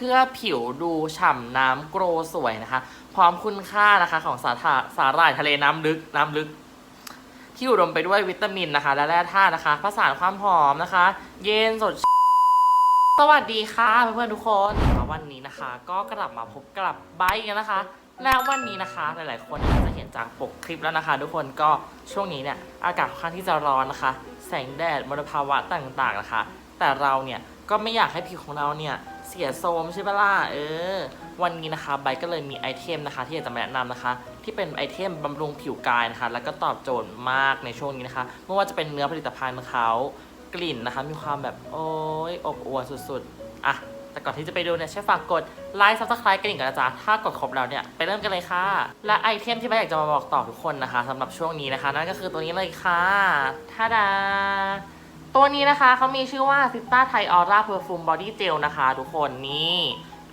พื่อผิวดูฉ่ำน้ำโกรสวยนะคะ พร้อมคุณค่านะคะของสาธาสาหร่ายทะเลน้ำลึกน้ำลึก ที่อุดมไปด้วยวิตามินนะคะ และแร่ธาตุนะคะผสานความหอมนะคะ เย็นสดสวัสดีค่ะเพื่อนๆทุกคนวันนี้นะคะ ก็กลับมาพบกับไบกันนะคะ และวันนี้นะคะหลายๆ คนอาจจะเห็นจากปกคลิปแล้วนะคะ ทุกคนก็ช่วงนี้เนี่ยอากาศค่อนข้างที่จะร้อนนะคะ แสงแดดมลภาวะต่างๆนะคะ แต่เราเนี่ย ก็ไม่อยากให้ผิวของเราเนี่ย เสียโทมใช่ปะล่ะเออ วันนี้นะคะไบก็เลยมีไอเทมนะคะ ที่อยากจะมาแนะนำนะคะ ที่เป็นไอเทมบำรุงผิวกายนะคะ แล้วก็ตอบโจทย์มากในช่วงนี้นะคะไม่ว่าจะเป็นเนื้อผลิตภัณฑ์เขากลิ่นนะคะ มีความแบบโอ้ยอบอวลสุดๆอะแต่ก่อนที่จะไปดูเนี่ยช่วยฝากกดไลค์ซับสไครต์กันอีกนะจ๊ะถ้ากดครบแล้วเนี่ยไปเริ่มกันเลยค่ะ และไอเทมที่ไบค์อยากจะมาบอกต่อทุกคนนะคะสำหรับช่วงนี้นะคะ นั่นก็คือตัวนี้เลยค่ะท่าดา ตัวนี้นะคะเขามีชื่อว่า s i t a Thai Aura Perfume Body Gel นะคะ ทุกคนนี่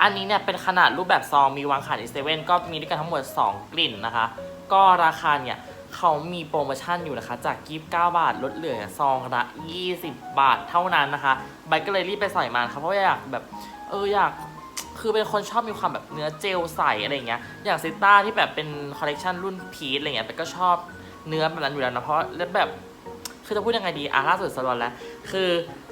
อันนี้เนี่ยเป็นขนาดรูปแบบซองมีวางขายในเซเว่นก็มีด้วยกันทั้งหมด 2 กลิ่นนะคะ ก็ราคาเนี่ยเขามีโปรโมชั่นอยู่นะคะ จาก 29 บาทลดเหลือซองละ 20 บาทเท่านั้นนะคะใบก็เลยรีบไปใส่มานะคะเพราะว่าอยากแบบเอออยากคือเป็นคนชอบมีความแบบเนื้อเจลใสอะไรเงี้ยอย่างซิต้าที่แบบเป็นคอลเลกชันรุ่นพีชอะไรเงี้ยแต่ก็ชอบเนื้อแบบนั้นอยู่แล้วนะเพราะแล้วแบบ คือจะพูดยังไงดีอะล่าสุดสลอนแล้ว คือ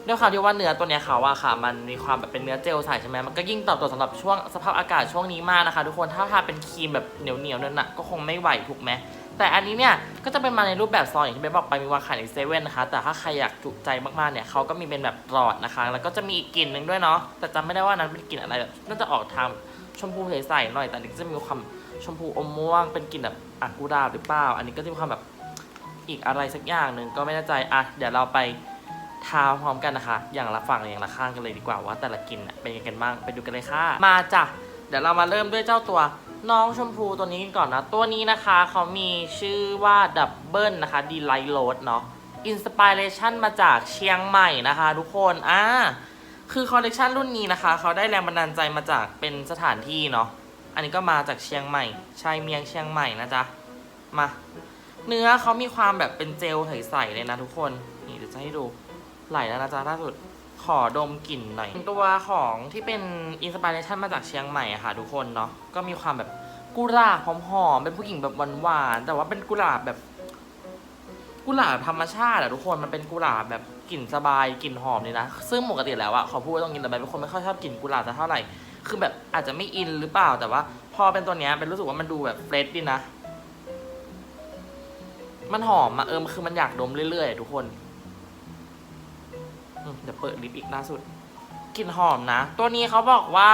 ด้วยความที่ว่าเนื้อตัวเนี้ยเขาอะค่ะ มันมีความแบบเป็นเนื้อเจลใสใช่ไหมมันก็ยิ่งตอบโจทย์สำหรับช่วงสภาพอากาศช่วงนี้มากนะคะ ทุกคนถ้าทาเป็นครีมแบบเหนียวเหนียวนั่นน่ะก็คงไม่ไหวถูกไหมแต่อันนี้เนี่ยก็จะเป็นมาในรูปแบบซองอย่างที่เบนบอกไปมีวางขายในเซเว่นนะคะ แต่ถ้าใครอยากจุใจมากๆเนี่ยเขาก็มีเป็นแบบหลอดนะคะ แล้วก็จะมีอีกกลิ่นหนึ่งด้วยเนาะแต่จำไม่ได้ว่านั้นเป็นกลิ่นอะไรแบบน่าจะออกทางชมพูใสๆหน่อยแต่อันนี้จะมีความชมพูอมม่วงเป็นกลิ่นแบบอะกุหลาหรือเปล่า อันนี้ก็จะมีความแบบ อีกอะไรสักอย่างหนึ่งก็ไม่แน่ใจอะเดี๋ยวเราไปทาพร้อมกันนะคะ อย่างละฝั่งอย่างละข้างกันเลยดีกว่าว่าแต่ละกลิ่นเป็นยังไงกันบ้างไปดูกันเลยค่ะ มาจ้ะเดี๋ยวเรามาเริ่มด้วยเจ้าตัวน้องชมพูตัวนี้กันก่อนนะ ตัวนี้นะคะเขามีชื่อว่าดับเบิลนะคะดีไลท์โรดเนาะอินสปิเรชันมาจากเชียงใหม่นะคะทุกคนอ่าคือคอลเลกชันรุ่นนี้นะคะ เขาได้แรงบันดาลใจมาจากเป็นสถานที่เนาะอันนี้ก็มาจากเชียงใหม่ชายเมียงเชียงใหม่นะจ๊ะมา เนื้อเขามีความแบบเป็นเจลใสๆเลยนะทุกคน นี่เดี๋ยวจะให้ดูไหลแล้วนะจ๊ะล่าสุดขอดมกลิ่นหน่อย ตัวของที่เป็นอินสปิเรชันมาจากเชียงใหม่อะค่ะทุกคนเนาะก็มีความแบบกุหลาบหอมๆเป็นผู้หญิงแบบหวานๆแต่ว่าเป็นกุหลาบแบบ กุหลาบธรรมชาติอะทุกคนมันเป็นกุหลาบแบบกลิ่นสบายกลิ่นหอมเลยนะ ซึ่งปกติแล้วอะขอพูดตรงนี้แต่เป็นคนไม่ค่อยชอบกลิ่นกุหลาบเท่าไหร่คือแบบอาจจะไม่อินหรือเปล่าแต่ว่า พอเป็นตัวเนี้ยเป็นรู้สึกว่ามันดูแบบเฟรชดีนะ มันหอมอะเออคือมันอยากดมเรื่อยๆทุกคนเดี๋ยวเปิดลิปอีกล่าสุดกลิ่นหอมนะ ตัวนี้เขาบอกว่า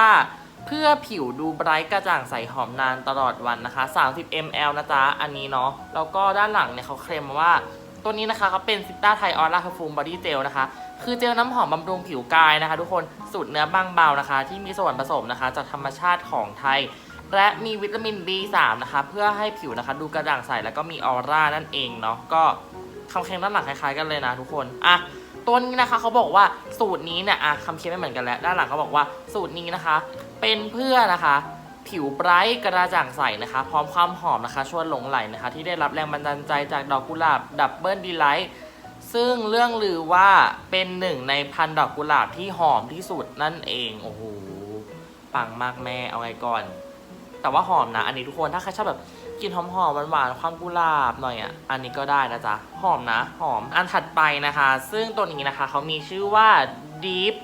เพื่อผิวดูไบรท์กระจ่างใสหอมนานตลอดวันนะคะ 30 ml นะจ๊ะ อันนี้เนาะ แล้วก็ด้านหลังเนี่ยเขาเคลมว่า ตัวนี้นะคะเขาเป็นซิต้าไทออร่าเพอร์ฟูมบอดี้เจลนะคะ คือเจลน้ำหอมบำรุงผิวกายนะคะ ทุกคน สูตรเนื้อบางเบานะคะ ที่มีส่วนผสมนะคะ จากธรรมชาติของไทย และมีวิตามิน B3 นะคะ เพื่อให้ผิวนะคะ ดูกระจ่างใสแล้วก็มีออร่านั่นเองเนาะก็คำเคลมด้านหลังคล้ายๆกันเลยนะทุกคนอะตัวนี้นะคะเขาบอกว่าสูตรนี้เนี่ยอะคำเขียนไม่เหมือนกันแล้ว ด้านหลังเขาบอกว่าสูตรนี้นะคะ เป็นเพื่อนะคะ ผิวไบรท์กระจ่างใสนะคะ พร้อมความหอมนะคะชวนหลงไหลนะคะ ที่ได้รับแรงบันดาลใจจากดอกกุหลาบดับเบิลดีไลท์ซึ่งเรื่องลือว่าเป็นหนึ่งในพันดอกกุหลาบที่หอมที่สุดนั่นเองโอ้โหปังมากแม่เอาไงก่อน แต่ว่าหอมนะ อันนี้ทุกคนถ้าใครชอบแบบกลิ่นหอมหอมหวานๆความกุหลาบหน่อยอะอันนี้ก็ได้นะจ๊ะหอมนะ หอมอันถัดไปนะคะ ซึ่งตัวนี้นะคะเขามีชื่อว่า Deep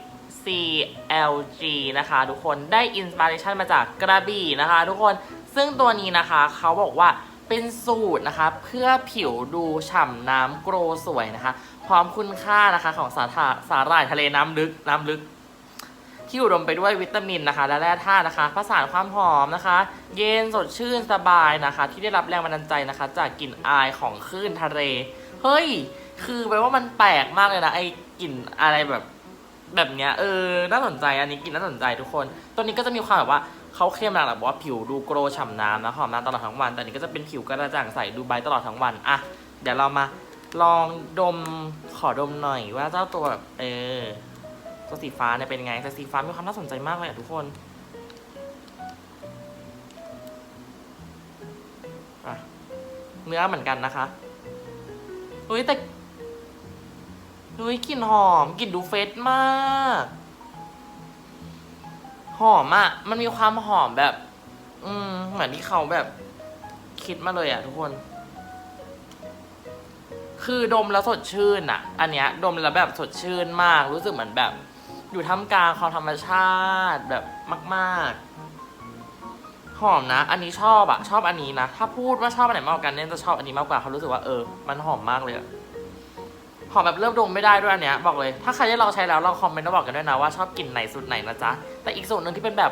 CLG นะคะทุกคนได้อินสปิเรชันมาจากกระบี่นะคะ ทุกคนซึ่งตัวนี้นะคะเขาบอกว่าเป็นสูตรนะคะเพื่อผิวดูฉ่ำน้ำโกรสวยนะคะ พร้อมคุณค่านะคะของสาสาหร่ายทะเลน้ำลึกน้ำลึก ที่อุดมไปด้วยวิตามินนะคะ และแร่ธาตุนะคะผสานความหอมนะคะ เย็นสดชื่นสบายนะคะ ที่ได้รับแรงบันดาลใจนะคะ จากกลิ่นอายของคลื่นทะเลเฮ้ย คือแปลว่ามันแปลกมากเลยนะไอ้กลิ่นอะไรแบบแบบเนี้ยเออน่าสนใจอันนี้กลิ่นน่าสนใจทุกคน ตัวนี้ก็จะมีความแบบว่าเขาเข้มหลักแบบว่าผิวดูโกรฉ่ำน้ำนะหอมน้ำตลอดทั้งวันแต่นนี้ก็จะเป็นผิวกระจ่างใสดูใบตลอดทั้งวันอะเดี๋ยวเรามาลองดมขอดมหน่อยว่าเจ้าตัวแบบเออ ตัวสีฟ้าเนี่ยเป็นไง แต่สีฟ้ามีความน่าสนใจมากเลยอะทุกคนเนื้อเหมือนกันนะคะเฮ้ยแต่เฮ้ยกลิ่นหอมกลิ่นดูเฟรชมาก หอมอะมันมีความหอมแบบ อืมเหมือนที่เขาแบบ คิดมาเลยอะทุกคน คือดมแล้วสดชื่นอะอันเนี้ย ดมแล้วแบบสดชื่นมาก รู้สึกเหมือนแบบ อยู่ท่ามกลางความธรรมชาติแบบมาก ๆ หอมนะ อันนี้ชอบอะชอบอันนี้นะ ถ้าพูดว่าชอบอันไหนมากกว่ากันเนี่ยจะชอบอันนี้มากกว่าเขารู้สึกว่าเออ มันหอมมากเลยอะหอมแบบเริ่มดมไม่ได้ด้วยอันเนี้ยบอกเลย ถ้าใครได้ลองใช้แล้วลองคอมเมนต์มาบอกกันด้วยนะว่าชอบกลิ่นไหนสูตรไหนนะจ๊ะ แต่อีกสูตรหนึ่งที่เป็นแบบ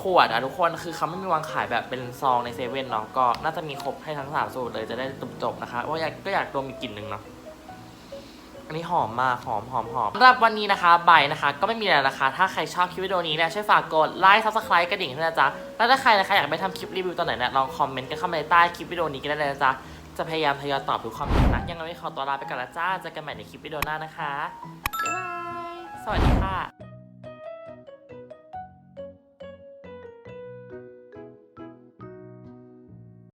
ขวดอะทุกคนคือเขาไม่มีวางขายแบบเป็นซองในเซเว่นเนาะก็น่าจะมีครบให้ทั้งสามสูตรเลยจะได้จบๆนะคะว่าอยากก็อยากดมอีกกลิ่นหนึ่งเนาะ อันนี้หอมมากหอมหอมหอมสำหรับวันนี้นะคะใบนะคะ ก็ไม่มีอะไรนะคะ ถ้าใครชอบคลิปวิดีโอนี้เนี่ยช่วยฝากกดไลค์ซับสไครต์กระดิ่งด้วยนะจ๊ะแล้วถ้าใครนะคะอยากไปทำคลิปรีวิวตอนไหนเนี่ยลองคอมเมนต์กันเข้ามาในใต้คลิปวิดีโอนี้กันได้เลยนะจ๊ะจะพยายามทยอยตอบทุกคอมเมนต์นะยังไงไม่ขอตัวลาไปก่อนละจ้าเจอกันใหม่ในคลิปวิดีโอหน้านะคะบ๊ายบายสวัสดีค่ะ